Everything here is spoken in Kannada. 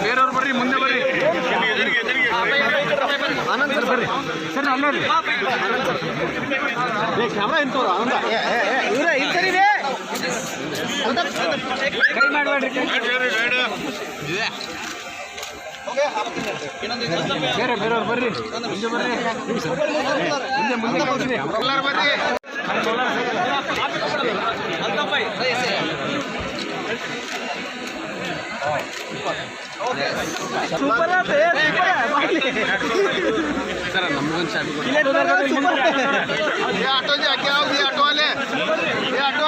ಬೇರೆಯವ್ರು ಬರ್ರಿ ಮುಂದೆ ಬರ್ರಿ ಬರ್ರಿ ಸರ್ ಅಲ್ಲೇ ರೀ ಕ್ಯಾಮ್ರಾ ಇಂತವ್ರು ಆನಂದ ಕೈ ಮಾಡಬೇಡ್ರಿ ಬೇರೆ ಬೇರೆಯವ್ರು ಬರ್ರಿ ಮುಂದೆ ಬರ್ರಿ ಮುಂದೆ ಮುಂದೆ ಬರ್ರಿ ಎಲ್ಲರೂ ಬರ್ರಿ ಸೂಪರ್ ಸರ್ ನಮಗೊಂದು ये ऑटो जी आगे ऑटो वाले ये ऑटो